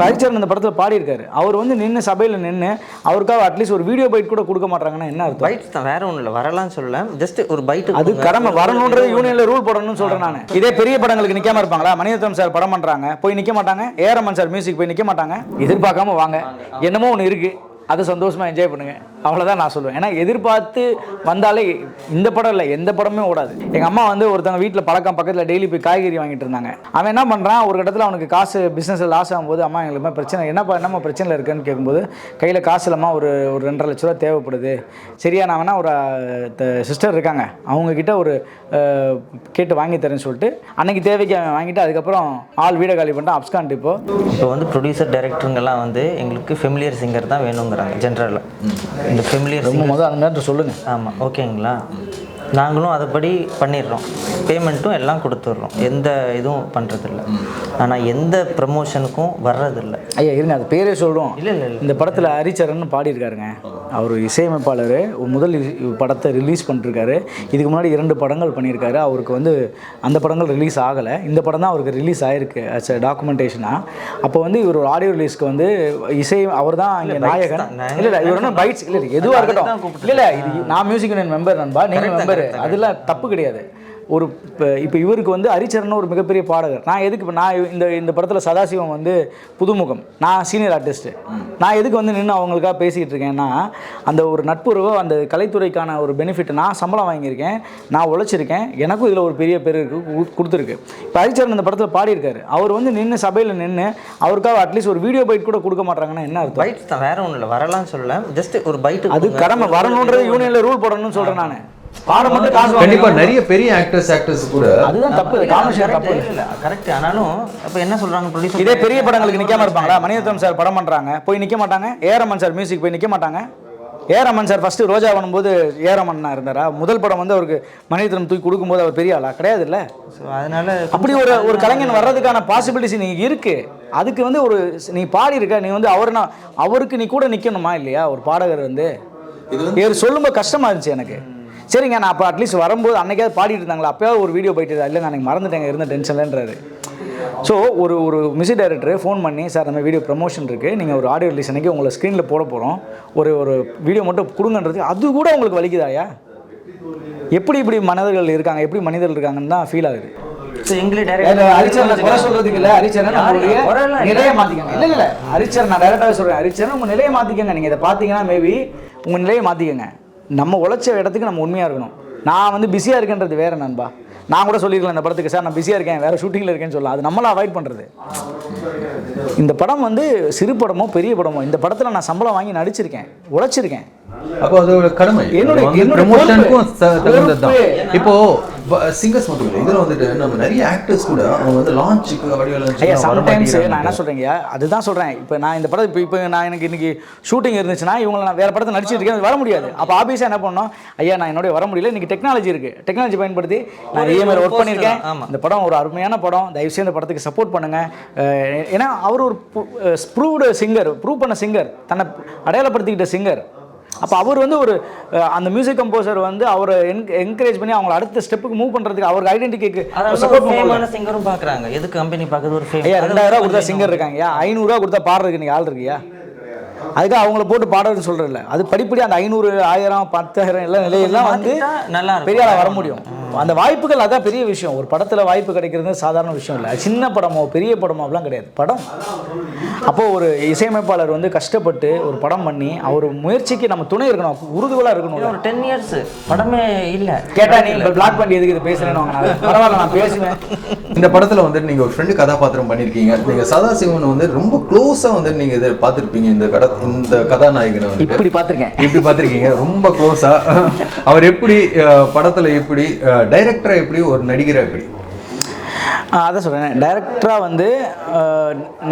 இப்போ ஹரிச்சரன் இந்த படத்தில் பாடியிருக்காரு. அவர் வந்து நின்று சபையில் நின்று அவருக்காக அட்லீஸ்ட் ஒரு வீடியோ பைட் கூட கொடுக்க மாட்டாங்கன்னா என்ன அர்த்தம்? தான் வேற ஒன்றும் இல்லை வரலாம்னு சொல்லல. ஜஸ்ட் ஒரு பைட்டு அது கடமை வரணுன்றது யூனியன்ல ரூல் போடணும்னு சொல்றேன் நான். இதே பெரிய படங்களுக்கு நிக்காம இருப்பாங்களா? மணிரத்னம் சார் படம் பண்றாங்க. போய் நிக்க மாட்டாங்க. ஏரமன் சார் மியூசிக் போய் நிக்க மாட்டாங்க. எதிர்பார்க்காம வாங்க. என்னமோ ஒன்று இருக்கு. அதை சந்தோஷமா என்ஜாய் பண்ணுங்க. அவ்வளோதான் நான் சொல்லுவேன். ஏன்னா எதிர்பார்த்து வந்தாலே இந்த படம் இல்லை எந்த படமே ஓடாது. எங்கள் அம்மா வந்து ஒருத்தவங்க வீட்டில் பழக்கம் பக்கத்தில் டெய்லி போய் காய்கறி வாங்கிட்டு இருந்தாங்க. அவன் என்ன பண்ணுறான் ஒரு இடத்துல அவனுக்கு காசு பிஸ்னஸில் லாஸ் ஆகும்போது அம்மா எங்களுக்கு பிரச்சனை என்னப்பா என்னம்மா பிரச்சனை இருக்குன்னு கேட்கும்போது கையில் காசு இல்லாமல் ஒரு ஒரு ரெண்டரை லட்ச ரூபா தேவைப்படுது. சரியா நான் வேணா ஒரு சிஸ்டர் இருக்காங்க. அவங்க கிட்ட ஒரு கேட்டு வாங்கி தரேன்னு சொல்லிட்டு அன்னைக்கு தேவைக்கு அவன் வாங்கிட்டு அதுக்கப்புறம் ஆள் வீடை காலி பண்ணிட்டு அப்ஸ்கான்ட் இப்போ இப்போ வந்து ப்ரொடியூசர் டைரக்டருங்கெல்லாம் வந்து எங்களுக்கு ஃபெமிலியர் சிங்கர் தான் வேணுங்கிறாங்க ஜென்ரலாக இந்த ஃபெமிலியர் ரொம்ப முதல் அந்த நேரத்தில் சொல்லுங்க. ஆமாம் ஓகேங்களா? நாங்களும் அதுபடி பண்ணிடுறோம். பேமெண்ட்டும் எல்லாம் கொடுத்துட்றோம். எந்த இதுவும் பண்ணுறதில்ல ஆனால் எந்த ப்ரமோஷனுக்கும் வர்றதில்ல. ஐயா இருங்க அது பேரே சொல்கிறோம் இல்லை இல்லை இந்த படத்தில் ஹரிச்சரன் பாடியிருக்காருங்க. அவர் இசையமைப்பாளர். ஒரு முதல் படத்தை ரிலீஸ் பண்ணிருக்காரு. இதுக்கு முன்னாடி இரண்டு படங்கள் பண்ணியிருக்காரு. அவருக்கு வந்து அந்த படங்கள் ரிலீஸ் ஆகலை. இந்த படம் தான் அவருக்கு ரிலீஸ் ஆயிருக்கு அஸ் டாக்குமெண்டேஷனாக அப்போ வந்து இவர் ஒரு ஆடியோ ரிலீஸ்க்கு வந்து இசை அவர் தான் இங்கே நாயகன். இல்லை இல்லை இவர் பைட்ஸ் இல்லை எதுவாக இருக்கட்டும். இல்லை இல்லை நான் மியூசிக் யூனியன் மெம்பர் நண்பா நீங்கள் மெம்பர் அதெல்லாம் தப்பு கிடையாது. ஒரு இப்போ இப்போ இவருக்கு வந்து ஹரிச்சரன் ஒரு மிகப்பெரிய பாடகர். நான் எதுக்கு இப்போ நான் இந்த இந்த படத்தில் சதாசிவம் வந்து புதுமுகம். நான் சீனியர் ஆர்டிஸ்ட்டு நான் எதுக்கு வந்து நின்று அவங்களுக்காக பேசிக்கிட்டு இருக்கேன்னா அந்த ஒரு நட்புறவோ அந்த கலைத்துறைக்கான ஒரு பெனிஃபிட் நான் சம்பளம் வாங்கியிருக்கேன். நான் உழைச்சிருக்கேன். எனக்கும் இதில் ஒரு பெரிய பேர் கொடுத்துருக்கு. இப்போ ஹரிச்சரன் இந்த படத்தில் பாடியிருக்காரு. அவர் வந்து நின்று சபையில் நின்று அவருக்காக அட்லீஸ்ட் ஒரு வீடியோ பைட் கூட கொடுக்க மாட்டாங்கன்னா என்ன அர்த்தம்? பைட்ஸ் தான் வேற ஒன்றும் இல்லை வரலாம்னு சொல்லல. ஜஸ்ட் ஒரு பைட்டு அது கடமை வரணுன்றது யூனியனில் ரூல் போடணும்னு சொல்கிறேன் நான். பாட மட்டும் காசு கண்டிப்பா நிறைய பெரிய ஆக்டர்ஸ் ஆக்டர்ஸ் கூட அதுதான் தப்பு காமர்ஷியல் தப்பு. இல்லை கரெக்ட் ஆனாலும் இப்போ என்ன சொல்கிறாங்க ப்ரொடியூசர் இதே பெரிய படங்களுக்கு நிக்காம இருப்பாங்களா? மணிரத்னம் சார் படம் பண்றாங்க. போய் நிக்க மாட்டாங்க? ஏரமன் சார் மியூசிக் போய் நிக்க மாட்டாங்க? ஏரமன் சார் ஃபர்ஸ்ட் ரோஜா பண்ணும்போது ஏரமன்னா இருந்தாரா? முதல் படம் வந்து அவருக்கு மணிரத்னம் தூக்கி கொடுக்கும்போது அவர் பெரிய ஆளா? கிடையாது இல்ல? ஸோ அதனால அப்படி ஒரு ஒரு கலைஞன் வர்றதுக்கான பாசிபிலிட்டிஸ் நீங்க இருக்கு. அதுக்கு வந்து ஒரு நீ பாடி இருக்க நீ வந்து அவர் நான் அவருக்கு நீ கூட நிக்கணுமா இல்லையா? ஒரு பாடகர் வந்து. இது சொல்லும்போது கஷ்டமா இருந்துச்சு எனக்கு. சரிங்க நான் அப்போ அட்லீஸ்ட் வரும்போது அன்னைக்காவது பாடிட்டு இருந்தாங்களா? அப்பயாவது ஒரு வீடியோ போயிட்டு இல்லை நான் எனக்கு மறந்துட்டேங்க இருந்த டென்ஷன்லன்றாரு ஸோ ஒரு ஒரு மியூசிக் டைரக்டர் ஃபோன் பண்ணி சார் நம்ம வீடியோ ப்ரமோஷன் இருக்குது நீங்கள் ஒரு ஆடியோ ரிலீஸ் அன்னைக்கு உங்களை ஸ்க்ரீனில் போட போகிறோம் ஒரு ஒரு வீடியோ மட்டும் கொடுங்கன்றது அது கூட உங்களுக்கு வலிக்குதாயா எப்படி இப்படி மனிதர்கள் இருக்காங்க? எப்படி மனிதர்கள் இருக்காங்கன்னு தான் ஃபீல் ஆகுது. நிலையை மாத்திக்கங்க. இல்ல இல்ல ஹரிச்சரன் நான் டைரக்டாவே சொல்றேன். ஹரிச்சரன் உங்க நிலையை மாத்திக்கங்க. நீங்க இதை பாத்தீங்கன்னா மேபி உங்க நிலையை மாத்திக்கங்க. நம்ம உழைச்ச இடத்துக்கு நம்ம உண்மையா இருக்கணும். நான் வந்து பிஸியா இருக்கேன்றது வேற நண்பா. நான் கூட சொல்லிருக்கலாம் இந்த படத்துக்கு சார் நான் பிஸியா இருக்கேன். வேற ஷூட்டிங்ல இருக்கேன்னு சொல்லலாம். அது நம்மள அவாய்ட் பண்றது. இந்த படம் வந்து சிறு படமோ பெரிய படமோ இந்த படத்துல நான் சம்பளம் வாங்கி நடிச்சிருக்கேன் உழைச்சிருக்கேன். அப்போ அது ஒரு கடமை. என்னுடைய-. இப்போ சிங்கர்ஸ் மட்டும் இல்லை இதுல வந்துட்டு நம்ம நிறைய ஆக்டர்ஸ் கூட அவங்க வந்து லான்ச்சுக்கு ஐயா சம்டைம்ஸ் நான் என்ன சொல்றேங்க அதுதான் சொல்றேன். இப்போ நான் இந்த படம் இப்போ இப்போ நான் எனக்கு இன்னைக்கு ஷூட்டிங் இருந்துச்சுன்னா இவங்களை நான் வேற படத்தை நடிச்சிட்டு இருக்கேன் வர முடியாது. அப்போ ஆபீஸாக என்ன பண்ணோம் ஐயா நான் என்னோட வர முடியல இன்னைக்கு டெக்னாலஜி இருக்கு. டெக்னாலஜி பயன்படுத்தி நான் இஎம்ஐ ஒர்க் பண்ணியிருக்கேன். இந்த படம் ஒரு அருமையான படம். தயவுசெய்து இந்த படத்துக்கு சப்போர்ட் பண்ணுங்க. அஹ் ஏன்னா அவர் ஒரு ப்ரூவ்டு சிங்கர் ப்ரூவ் பண்ண சிங்கர் தன்னை அடையாளப்படுத்திக்கிட்ட சிங்கர் அப்போ அவர் வந்து ஒரு அந்த மியூசிக் கம்போசர் வந்து அவரை என்கரேஜ் பண்ணி அவங்கள அடுத்த ஸ்டெப்புக்கு மூவ் பண்றதுக்கு அவருக்கு ஐடென்டிட்டிக்கு சப்போர்ட் பண்ணுவாங்க சிங்கரும் பார்க்குறாங்க எது கம்பெனி பார்க்குறது ஒரு ஃபேம் ஐயா ரெண்டாயிரம் கொடுத்தா சிங்கர் இருக்காங்கய்யா ஐநூறுரூவா கொடுத்தா பாடுறதுக்கு நீங்க ஆள் இருக்கியா? அதுக்காக அவங்கள போட்டு பாடுறதுன்னு சொல்றதில்ல அது படிப்படி அந்த ஐநூறு ஆயிரம் பத்தாயிரம் எல்லாம் நிலையெல்லாம் வந்து நல்லா. பெரிய வர முடியும். அந்த வாய்ப்புகள் அதான் பெரிய விஷயம். ஒரு படத்துல வாய்ப்பு கிடைக்கிறது சாதாரண விஷயம் இல்லை. சின்ன படமோ பெரிய படமோ அப்படிலாம் கிடையாது. படம். அப்போ ஒரு இசையமைப்பாளர் வந்து கஷ்டப்பட்டு ஒரு படம் பண்ணி அவர் முயற்சிக்கு நம்ம துணை இருக்கணும். உறுதுகோலா இருக்கணும் ஒரு டென் இயர்ஸ் படமே இல்லை. கேட்டா நீ இப்போ பிளாக் பண்ணி எதுக்கு இது பேசுறேன்னு வாங்க. பரவாயில்ல நான் பேசுவேன். இந்த படத்துல வந்துட்டு நீங்க ஒரு ஃப்ரெண்டு கதாபாத்திரம் பண்ணிருக்கீங்க. நீங்க சதாசிவன் வந்து ரொம்ப க்ளோஸா வந்து நீங்க இதை பார்த்திருப்பீங்க. இந்த கட இந்த கதாநாயகனை வந்து இப்படி பார்த்திருக்கேன். இப்படி பார்த்திருக்கீங்க. ரொம்ப க்ளோஸா அவர் எப்படி படத்துல எப்படி டைரக்டரை எப்படி ஒரு நடிகரை எப்படி? அதை சொல்கிறேன் டைரக்டராக வந்து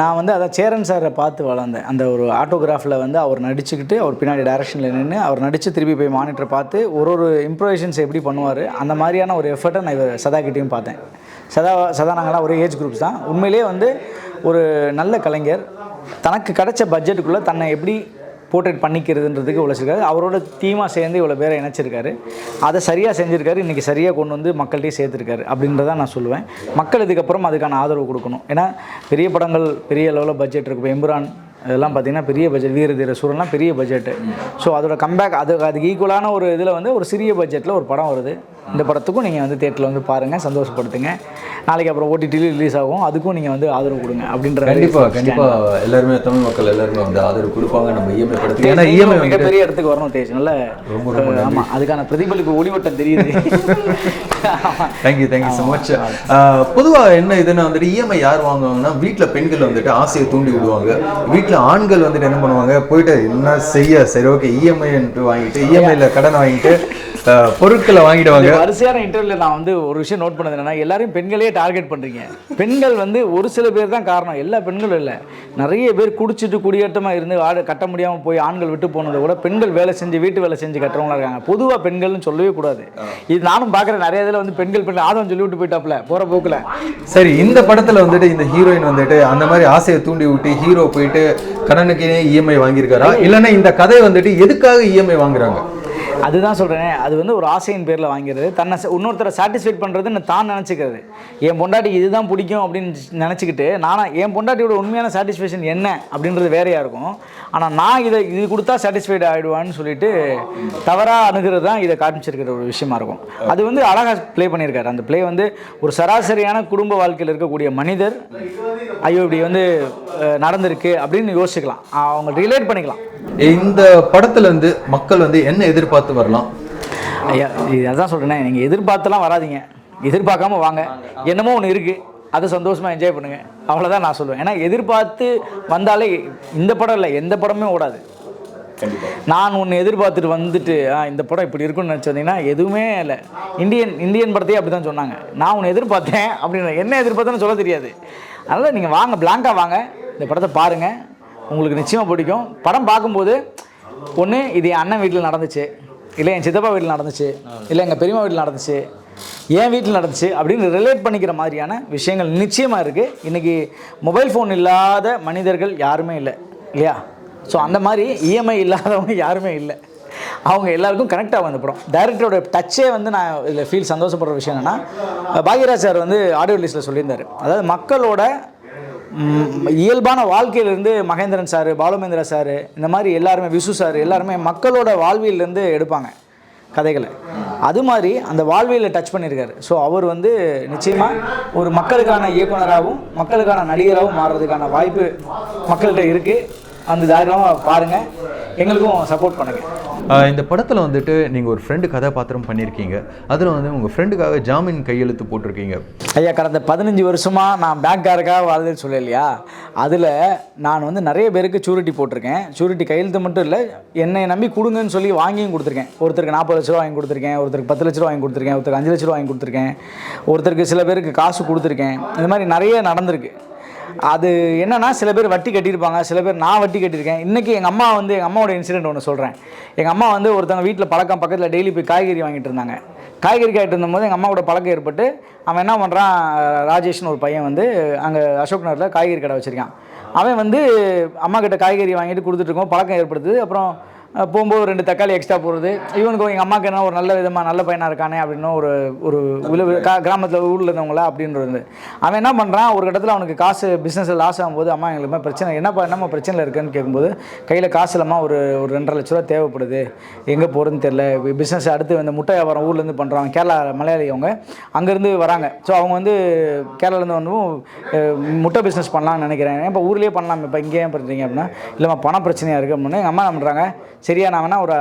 நான் வந்து அதான் சேரன் சாரை பார்த்து வளர்ந்தேன். அந்த ஒரு ஆட்டோகிராஃபில் வந்து அவர் நடிச்சுக்கிட்டு அவர் பின்னாடி டைரக்ஷனில் நின்று அவர் நடித்து திருப்பி போய் மானிட்டர் பார்த்து ஒரு ஒரு இம்ப்ரவைசேஷன்ஸ் எப்படி பண்ணுவார் அந்த மாதிரியான ஒரு எஃபர்ட்டை நான் இவர் சதா கிட்டேயும் பார்த்தேன். சதா சதா நாங்களாம் ஒரே ஏஜ் குரூப்ஸ் தான். உண்மையிலேயே வந்து ஒரு நல்ல கலைஞர். தனக்கு கிடைச்ச பட்ஜெட்டுக்குள்ளே தன்னை எப்படி போர்ட்ரேட் பண்ணிக்கிறதுன்றதுக்கு உழைச்சிருக்காரு அவரோட தீமாக சேர்ந்து இவ்வளோ பேரை இணைச்சிருக்காரு. அதை சரியாக செஞ்சுருக்காரு. இன்றைக்கி சரியாக கொண்டு வந்து மக்கள்கிட்டையும் சேர்த்துருக்காரு அப்படின்றத நான் சொல்லுவேன். மக்கள் இதுக்கப்புறம் அதுக்கான ஆதரவு கொடுக்கணும். ஏன்னா பெரிய படங்கள் பெரிய லெவலில் பட்ஜெட் இருக்கும் இப்போ எம்புரான் இதெல்லாம் பார்த்தீங்கன்னா பெரிய பட்ஜெட் வீர தீர சூரன்லாம் பெரிய பட்ஜெட்டு ஸோ அதோட கம்பேக் அது அதுக்கு ஈக்குவலான ஒரு இதில் வந்து ஒரு சிறிய பட்ஜெட்டில் ஒரு படம் வருது. இந்த படத்துக்கும் நீங்கள் வந்து தேட்டரில் வந்து பாருங்கள் சந்தோஷப்படுத்துங்க. நாளைக்கு அப்புறம் ஓடிடிலையும் ரிலீஸ் ஆகும். அதுக்கும் நீங்கள் வந்து ஆதரவு கொடுங்க அப்படின்ற மாதிரி கண்டிப்பா கண்டிப்பா. எல்லாருமே தமிழ் மக்கள் எல்லாருமே வந்து ஆதரவு கொடுப்பாங்க. நம்ம இஎம்ஐ படத்துக்கு. ஏன்னா இஎம்ஐ வந்து மிகப்பெரிய இடத்துக்கு வரணும் தேஜ் நல்ல ஆமா அதுக்கான பிரதிபலிப்பு ஒளிவட்டம் தெரியுது. தேங்க்யூ தேங்க்யூ ஸோ மச் பொதுவா என்ன இதுன்னா வந்துட்டு இஎம்ஐ யார் வாங்குவாங்கன்னா வீட்ல பெண்கள் வந்துட்டு ஆசையை தூண்டி விடுவாங்க. வீட்டில் ஆண்கள் வந்துட்டு என்ன பண்ணுவாங்க? போயிட்டு என்ன செய்ய? சரி ஓகே இஎம்ஐன்ட்டு வாங்கிட்டு இஎம்ஐயில் கடன் வாங்கிட்டு பொருட்களை வாங்கிடுவாங்க. இந்த வரிசையான இன்டர்வியூல நான் வந்து ஒரு விஷயம் நோட் பண்ணது என்னன்னா எல்லாரையும் பெண்களே டார்கெட் பண்றீங்க. பெண்கள் வந்து ஒரு சில பேர் தான் காரணம். எல்லா பெண்களும் இல்லை. நிறைய பேர் குடிச்சிட்டு குடியேற்றமா இருந்து ஆடு கட்ட முடியாம போய் ஆண்கள் விட்டு போனதை கூட பெண்கள் வேலை செஞ்சு வீட்டு வேலை செஞ்சு கட்டுறவங்களா இருக்காங்க. பொதுவா பெண்கள்னு சொல்லவே கூடாது. இது நானும் பார்க்குறேன். நிறைய இதில் வந்து பெண்கள் பெண்கள் ஆதம் சொல்லி விட்டு போயிட்டாப்ல போற போக்குல. சரி இந்த படத்துல வந்துட்டு இந்த ஹீரோயின் வந்துட்டு அந்த மாதிரி ஆசையை தூண்டி விட்டு ஹீரோ போயிட்டு கடனுக்கே இஎம்ஐ வாங்கியிருக்காரா? இல்லைன்னா இந்த கதை வந்துட்டு எதுக்காக இஎம்ஐ வாங்குறாங்க? அதுதான் சொல்கிறேன் அது வந்து ஒரு ஆசையின் பேரில் வாங்கிறது. தன்னை இன்னொருத்தரை சாட்டிஸ்ஃபைட் பண்ணுறதுன்னு தான் நினச்சிக்கிறது. என் பொண்டாட்டி இதுதான் பிடிக்கும் அப்படின்னு நினச்சிக்கிட்டு நானா என் பொண்டாட்டியோட உண்மையான சாட்டிஸ்ஃபேக்ஷன் என்ன அப்படின்றது வேறையாக இருக்கும். ஆனால் நான் இதை இது கொடுத்தா சாட்டிஸ்ஃபைடு ஆகிடுவான்னு சொல்லிட்டு தவறாக அணுகிறது தான் இதை காமிச்சிருக்கிற ஒரு விஷயமா இருக்கும். அது வந்து அழகாக ப்ளே பண்ணியிருக்காரு. அந்த ப்ளே வந்து ஒரு சராசரியான குடும்ப வாழ்க்கையில் இருக்கக்கூடிய மனிதர் ஐயோ இப்படி வந்து நடந்திருக்கு அப்படின்னு யோசிக்கலாம். அவங்க ரிலேட் பண்ணிக்கலாம். இந்த படத்துல இருந்து மக்கள் வந்து என்ன எதிர்பார்த்து வரலாம். ஐயா அதான் சொல்கிறேனே நீங்கள் எதிர்பார்த்தெல்லாம் வராதீங்க. எதிர்பார்க்காம வாங்க. என்னமோ ஒன்று இருக்குது அதை சந்தோஷமாக என்ஜாய் பண்ணுங்கள் அவ்வளோதான் நான் சொல்லுவேன். ஏன்னா எதிர்பார்த்து வந்தாலே இந்த படம் இல்லை எந்த படமே ஓடாது. நான் ஒன்று எதிர்பார்த்துட்டு வந்துட்டு இந்த படம் இப்படி இருக்கும்னு நினச்சி வந்தீங்கன்னா எதுவுமே இல்லை. இந்தியன் இந்தியன் படத்தையே அப்படி தான் சொன்னாங்க. நான் ஒன்று எதிர்பார்த்தேன் அப்படின்னு. என்ன எதிர்பார்த்தேன்னு சொல்ல தெரியாது. அதனால் நீங்கள் வாங்க பிளாங்காக வாங்க. இந்த படத்தை பாருங்கள் உங்களுக்கு நிச்சயமாக பிடிக்கும். படம் பார்க்கும்போது ஒன்று இது என் அண்ணன் வீட்டில் நடந்துச்சு. இல்லை என் சித்தப்பா வீட்டில் நடந்துச்சு. இல்லை எங்கள் பெரியம்மா வீட்டில் நடந்துச்சு. என் வீட்டில் நடந்துச்சு அப்படின்னு ரிலேட் பண்ணிக்கிற மாதிரியான விஷயங்கள் நிச்சயமாக இருக்குது இன்றைக்கி மொபைல் ஃபோன் இல்லாத மனிதர்கள் யாருமே இல்லை இல்லையா? ஸோ அந்த மாதிரி இஎம்ஐ இல்லாதவங்க யாருமே இல்லை. அவங்க எல்லாருக்கும் கனெக்ட் ஆகும் அந்த படம் டைரக்டரோட டச்சே வந்து நான் இதில் ஃபீல் சந்தோஷப்படுற விஷயம் என்னென்னா பாக்யராஜ் சார் வந்து ஆடியோ லிஸ்ட்டில் சொல்லியிருந்தார். அதாவது மக்களோட இயல்பான வாழ்க்கையிலேருந்து மகேந்திரன் சார் பாலுமேந்திரா சார் இந்த மாதிரி எல்லாருமே விசு சார் எல்லாருமே மக்களோட வாழ்வியலேருந்து எடுப்பாங்க கதைகளை. அது மாதிரி அந்த வாழ்வியலை டச் பண்ணியிருக்காரு. ஸோ அவர் வந்து நிச்சயமாக ஒரு மக்களுக்கான இயக்குனராகவும் மக்களுக்கான நடிகராகவும் மாறுறதுக்கான வாய்ப்பு மக்கள்கிட்ட இருக்குது அந்த தாராளமாக பாருங்கள் எங்களுக்கும் சப்போர்ட் பண்ணுங்கள் இந்த படத்துல வந்துட்டு நீங்க ஒரு ஃப்ரெண்டு கதாபாத்திரம் பண்ணியிருக்கீங்க அதுல வந்து உங்க ஃப்ரெண்டுக்காக ஜாமீன் கையெழுத்து போட்டிருக்கீங்க. ஐயா கடந்த பதினஞ்சு வருஷமாக நான் பேங்க்காரக்காக வாழ்ந்தது சொல்லலையா? அதில் நான் வந்து நிறைய பேருக்கு சூரிட்டி போட்டிருக்கேன். சூரிட்டி கையெழுத்து மட்டும் இல்லை என்னை நம்பி கொடுங்கன்னு சொல்லி வாங்கியும் கொடுத்துருக்கேன். ஒருத்தருக்கு நாற்பது லட்ச ரூபா வாங்கி கொடுத்துருக்கேன். ஒருத்தருக்கு பத்து லட்ச ரூபா வாங்கி கொடுத்துருக்கேன். ஒருத்தருக்கு அஞ்சு லட்ச ரூபா வாங்கி கொடுத்துருக்கேன். ஒருத்தருக்கு சில பேருக்கு காசு கொடுத்துருக்கேன். இந்த மாதிரி நிறைய நடந்திருக்கு. அது என்னன்னா சில பேர் வட்டி கட்டியிருப்பாங்க சில பேர் நான் வட்டி கட்டியிருக்கேன். இன்றைக்கி எங்கள் அம்மா வந்து எங்கள் அம்மாவோட இன்சிடென்ட் ஒன்று சொல்கிறேன் எங்கள் அம்மா வந்து ஒருத்தவங்க வீட்டில் பழக்கம் பக்கத்தில் டெய்லி போய் காய்கறி வாங்கிட்டு இருந்தாங்க. காய்கறி காய்ட்டு இருந்தபோது எங்கள் அம்மாவோட பழக்கம் ஏற்பட்டு அவன் என்ன பண்ணுறான் ராஜேஷ்னு ஒரு பையன் வந்து அங்கே அசோக் நகரில் காய்கறி கடை வச்சுருக்கான். அவன் வந்து அம்மா கிட்ட காய்கறி வாங்கிட்டு கொடுத்துட்டு இருக்கோம் பழக்கம் ஏற்படுத்துது. அப்புறம் போகும்போது ஒரு ரெண்டு தக்காளி எக்ஸ்ட்ரா போடுறது. இவனுக்கு எங்கள் அம்மாவுக்கு என்ன ஒரு நல்ல விதமாக நல்ல பையனாக இருக்கானே அப்படின்னு ஒரு ஒரு விழு கிராமத்தில் ஊரில் இருந்தவங்களா அப்படின்றது அவன் என்ன பண்ணுறான் ஒரு கட்டத்தில் அவனுக்கு காசு பிஸ்னஸில் லாஸ் ஆகும்போது அம்மா எங்களுக்கு பிரச்சனை என்னப்பா என்னம்மா பிரச்சனை இருக்குன்னு கேட்கும்போது கையில் காசு இல்லாமல் ஒரு ஒரு ரெண்டரை லட்ச ரூபா தேவைப்படுது. எங்கே போகிறதுன்னு தெரில பிஸ்னஸ் அடுத்து இந்த முட்டை வியாபாரம் ஊர்லேருந்து பண்ணுறாங்க கேரளா மலையாளி அவங்க அங்கேருந்து வராங்க. ஸோ அவங்க வந்து கேரளாலேருந்து வந்து முட்டை பிஸ்னஸ் பண்ணலாம்னு நினைக்கிறேன். இப்போ ஊர்லேயே பண்ணலாம் இப்போ இங்கே ஏன் பண்ணுறீங்க அப்படின்னா இல்லைம்மா பண பிரச்சனையாக இருக்குது அப்படின்னு எங்கள் அம்மா என்ன பண்ணுறாங்க சரியா நான் ஒரு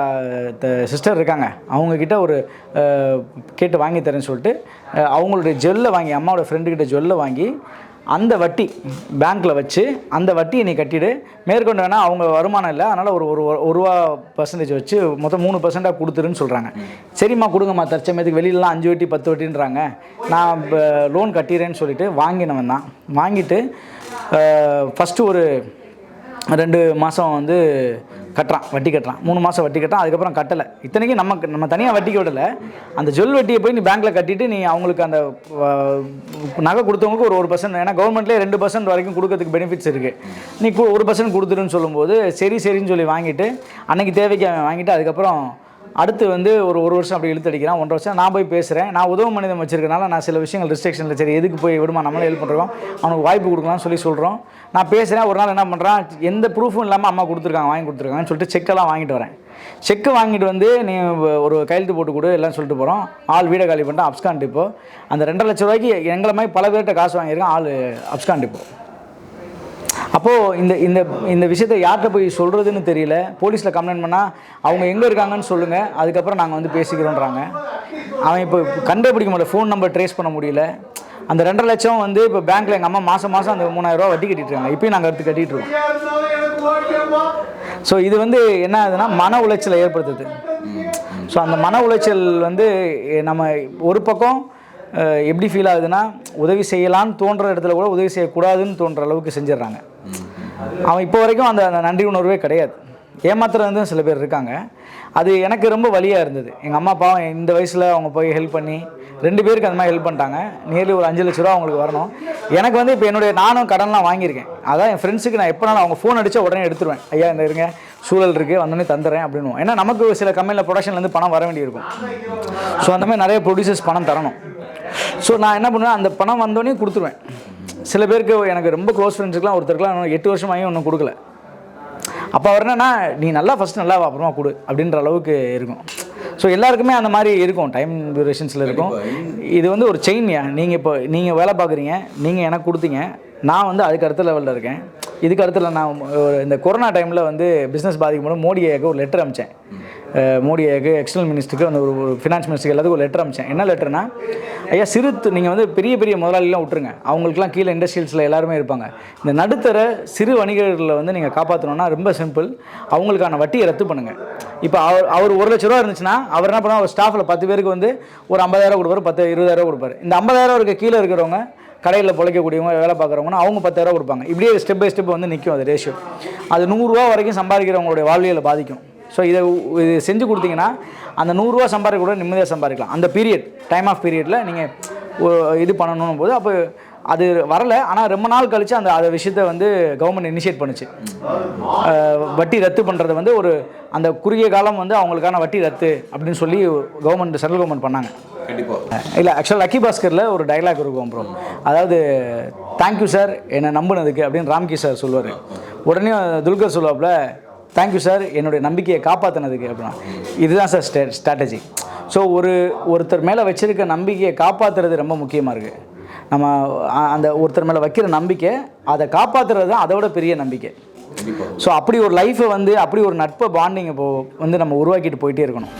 சிஸ்டர் இருக்காங்க. அவங்கக்கிட்ட ஒரு கேட்டு வாங்கி தரேன்னு சொல்லிட்டு அவங்களுடைய ஜுவல்லை வாங்கி அம்மாவோட ஃப்ரெண்டுக்கிட்ட ஜுவல்லை வாங்கி அந்த வட்டி பேங்க்கில் வச்சு அந்த வட்டியை நீ கட்டிவிடு மேற்கொண்டு வேணால் அவங்க வருமானம் இல்லை. அதனால் ஒரு ஒரு ஒரு ரூபா பர்சன்டேஜ் வச்சு மொத்தம் மூணு பர்சென்ட்டாக கொடுத்துருன்னு சொல்கிறாங்க சரிம்மா கொடுங்கம்மா தற்சமயத்துக்கு வெளியிலலாம் அஞ்சு வட்டி பத்து வட்டின்றாங்க. நான் லோன் கட்டிடுறேன்னு சொல்லிட்டு வாங்கினவன் தான். வாங்கிட்டு ஃபஸ்ட்டு ஒரு ரெண்டு மாதம் வந்து கட்டுறான் வட்டி கட்டுறான். மூணு மாதம் வட்டி கட்டுறான் அதுக்கப்புறம் கட்டலை. இத்தனைக்கும் நம்ம நம்ம தனியாக வட்டிக்கு விடலை அந்த ஜுவல் வட்டியை போய் நீ பேங்க்கில் கட்டிட்டு நீ அவங்களுக்கு அந்த நகை கொடுத்தவங்களுக்கு ஒரு ஒரு பர்சன்ட் ஏன்னா கவர்மெண்ட்லேயே ரெண்டு பர்சன்ட் வரைக்கும் கொடுக்கறதுக்கு பெனிஃபிட்ஸ் இருக்குது நீ ஒரு பர்சன்ட் கொடுத்துருன்னு சொல்லும்போது சரி சரின்னு சொல்லி வாங்கிட்டு அன்னைக்கு தேவைக்கு அவன் வாங்கிட்டு அதுக்கப்புறம் அடுத்து வந்து ஒரு ஒரு வருஷம் அப்படி இழுத்து அடிக்கிறான் ஒன்றரை வருஷம். நான் போய் பேசுகிறேன் நான் உதவ மனிதம் வச்சிருக்கனால நான் சில விஷயங்கள் ரெஸ்ட்ரிக்ஷனில் சரி எதுக்கு போய் விடுமா? நம்மளே ஹெல்ப் பண்ணுறோம் அவனுக்கு வாய்ப்பு கொடுக்கலாம்னு சொல்லி சொல்கிறோம் நான் பேசுகிறேன் ஒரு நாள் என்ன பண்ணுறான் எந்த ப்ரூஃபும் இல்லாமல் அம்மா கொடுத்துருக்காங்க வாங்கி கொடுத்துருக்காங்கன்னு சொல்லிட்டு செக்கெல்லாம் வாங்கிட்டு வரேன். செக்கு வாங்கிட்டு வந்து நீ ஒரு கையெழுத்து போட்டு கொடு எல்லாம் சொல்லிட்டு போகிறோம் ஆள் வீடை காலி பண்ணிட்டு அப்ஸ்கான் டிப்போ அந்த ரெண்டரை லட்ச ரூபாய்க்கு எங்களை மாதிரி பல பேர்கிட்ட காசு வாங்கியிருக்கேன் ஆள் அப்ஸ்கான் டிப்போ அப்போது இந்த இந்த இந்த விஷயத்தை யார்கிட்ட போய் சொல்கிறதுன்னு தெரியல. போலீஸில் கம்ப்ளைண்ட் பண்ணால் அவங்க எங்கே இருக்காங்கன்னு சொல்லுங்கள் அதுக்கப்புறம் நாங்கள் வந்து பேசிக்கிறோன்றாங்க. அவன் இப்போ கண்டுபிடிக்க முடியல. ஃபோன் நம்பர் ட்ரேஸ் பண்ண முடியல. அந்த ரெண்டரை லட்சம் வந்து இப்போ பேங்க்கில் எங்கள் அம்மா மாதம் மாதம் அந்த மூணாயிரம் ரூபா வட்டி கட்டிட்டு இருக்காங்க. இப்பயும் நாங்கள் எடுத்து கட்டிட்டு ஸோ இது வந்து என்ன ஆகுதுன்னா மன உளைச்சலை ஏற்படுத்துது. ஸோ அந்த மன உளைச்சல் வந்து நம்ம ஒரு பக்கம் எப்படி ஃபீல் ஆகுதுன்னா உதவி செய்யலான்னு தோன்ற இடத்துல கூட உதவி செய்யக்கூடாதுன்னு தோன்ற அளவுக்கு செஞ்சிடுறாங்க. அவன் இப்போ வரைக்கும் அந்த அந்த நன்றி உணர்வே கிடையாது. ஏமாத்துறது சில பேர் இருக்காங்க. அது எனக்கு ரொம்ப வலியாக இருந்தது. எங்கள் அம்மா பாவம் இந்த வயசில் அவங்க போய் ஹெல்ப் பண்ணி ரெண்டு பேருக்கு அந்த மாதிரி ஹெல்ப் பண்ணிட்டாங்க. நியர்லி ஒரு அஞ்சு லட்ச ரூபா அவங்களுக்கு வரணும். எனக்கு வந்து இப்போ என்னுடைய நானும் கடன்லாம் வாங்கியிருக்கேன். அதான் என் ஃப்ரெண்ட்ஸுக்கு நான் எப்போனாலும் அவங்க ஃபோன் அடித்தா உடனே எடுத்துருவேன். ஐயா இந்த இருங்க சூழல் இருக்குது வந்தோடனே தந்துடுறேன் அப்படின்னு ஏன்னா நமக்கு சில கம்பெனியில் ப்ரொடக்ஷன்லேருந்து பணம் வர வேண்டியிருக்கும். ஸோ அந்த மாதிரி நிறைய ப்ரொடியூசர்ஸ் பணம் தரணும். ஸோ நான் என்ன பண்ணுவேன் அந்த பணம் வந்தோடனே கொடுத்துருவேன். சில பேருக்கு எனக்கு ரொம்ப க்ளோஸ் ஃப்ரெண்ட்ஸுக்குலாம் ஒருத்தருக்குலாம் எட்டு வருஷமாகி ஒன்றும் கொடுக்கல. அப்போ அவர் என்னன்னா நீ நல்லா ஃபஸ்ட் நல்லா அப்புறமா கொடு அப்படின்ற அளவுக்கு இருக்கும். ஸோ எல்லாருக்குமே அந்த மாதிரி இருக்கும் டைம் டியூரேஷன்ஸில் இருக்கும். இது வந்து ஒரு செயின்யா நீங்கள் இப்போ நீங்கள் வேலை பார்க்குறீங்க நீங்கள் எனக்கு கொடுத்தீங்க. நான் வந்து அதுக்கு அடுத்த லெவலில் இருக்கேன். இதுக்கு அடுத்துல நான் இந்த கொரோனா டைமில் வந்து பிஸ்னஸ் பாதிக்கும் போது மோடி ஐயாக்கு ஒரு லெட்டர் அமிச்சேன். மோடி ஐயாக்கு எக்ஸ்டர்னல் மினிஸ்டருக்கு அந்த ஒரு ஃபினான்ஸ் மினிஸ்டருக்கு எல்லாத்துக்கும் ஒரு லெட்டர் அமிச்சேன். என்ன லெட்டர்னா ஐயா சிறு நீங்கள் வந்து பெரிய பெரிய முதலாளிலாம் விட்டுருங்க. அவங்களுக்குலாம் கீழே இண்டஸ்ட்ரியல்ஸில் எல்லாருமே இருப்பாங்க. இந்த நடுத்தர சிறு வணிகர்களை வந்து நீங்கள் காப்பாற்றணும்னா ரொம்ப சிம்பிள் அவங்களுக்கான வட்டியை ரத்து பண்ணுங்கள் இப்போ அவர் அவர் ஒரு லட்ச ரூபா இருந்துச்சுன்னா அவர் என்ன பண்ணுவார்? ஒரு ஸ்டாஃபில் பத்து பேருக்கு வந்து ஒரு ஐம்பதாயிரம் கொடுப்பாரு பத்து இருபதாயிரம் கொடுப்பாரு. இந்த ஐம்பதாயிரம் இருக்க கீழே இருக்கிறவங்க கடையில் பிழைக்கக்கூடியவங்க வேலை பார்க்குறவங்கன்னா அவங்க பத்தாயிரம் கொடுப்பாங்க. இப்படியே ஸ்டெப் பை ஸ்டெப் வந்து நிற்கும் அது ரேஷியோ அது நூறுரூவா வரைக்கும் சம்பாதிக்கிறவங்களுடைய வாழ்வியலை பாதிக்கும். ஸோ இதை இது செஞ்சு கொடுத்தீங்கன்னா அந்த நூறுரூவா சம்பாதிக்க கூட நிம்மதியாக சம்பாதிக்கலாம். அந்த பீரியட் டைம் ஆஃப் பீரியடில் நீங்கள் இது பண்ணணும் போது அப்போ அது வரல. ஆனால் ரொம்ப நாள் கழித்து அந்த அதை விஷயத்தை வந்து கவர்மெண்ட் இனிஷியேட் பண்ணுச்சு. வட்டி ரத்து பண்ணுறது வந்து ஒரு அந்த குறுகிய காலம் வந்து அவங்களுக்கான வட்டி ரத்து அப்படின்னு சொல்லி கவர்மெண்ட் சென்ட்ரல் கவர்மெண்ட் பண்ணாங்க. கண்டிப்பா. இல்லை ஆக்சுவலாக லக்கி பாஸ்கரில் ஒரு டைலாக் இருக்கும் ப்ரோ அதாவது தேங்க்யூ சார் என்னை நம்பினதுக்கு அப்படின்னு ராம்கி சார் சொல்லுவார். உடனே துல்கர் சொல்லுவாப்புல தேங்க்யூ சார் என்னுடைய நம்பிக்கையை காப்பாற்றினதுக்கு அப்படின்னா. இதுதான் சார் ஸ்டே ஸ்ட்ராட்டஜி ஸோ ஒரு ஒருத்தர் மேலே வச்சிருக்க நம்பிக்கையை காப்பாற்றுறது ரொம்ப முக்கியமாக இருக்குது நம்ம அந்த ஒருத்தர் மேலே வைக்கிற நம்பிக்கை அதை காப்பாற்றுறது தான் அதை விட பெரிய நம்பிக்கை. ஸோ அப்படி ஒரு லைஃப்பை வந்து அப்படி ஒரு நட்பை பாண்டிங் இப்போ வந்து நம்ம உருவாக்கிட்டு போயிட்டே இருக்கணும்.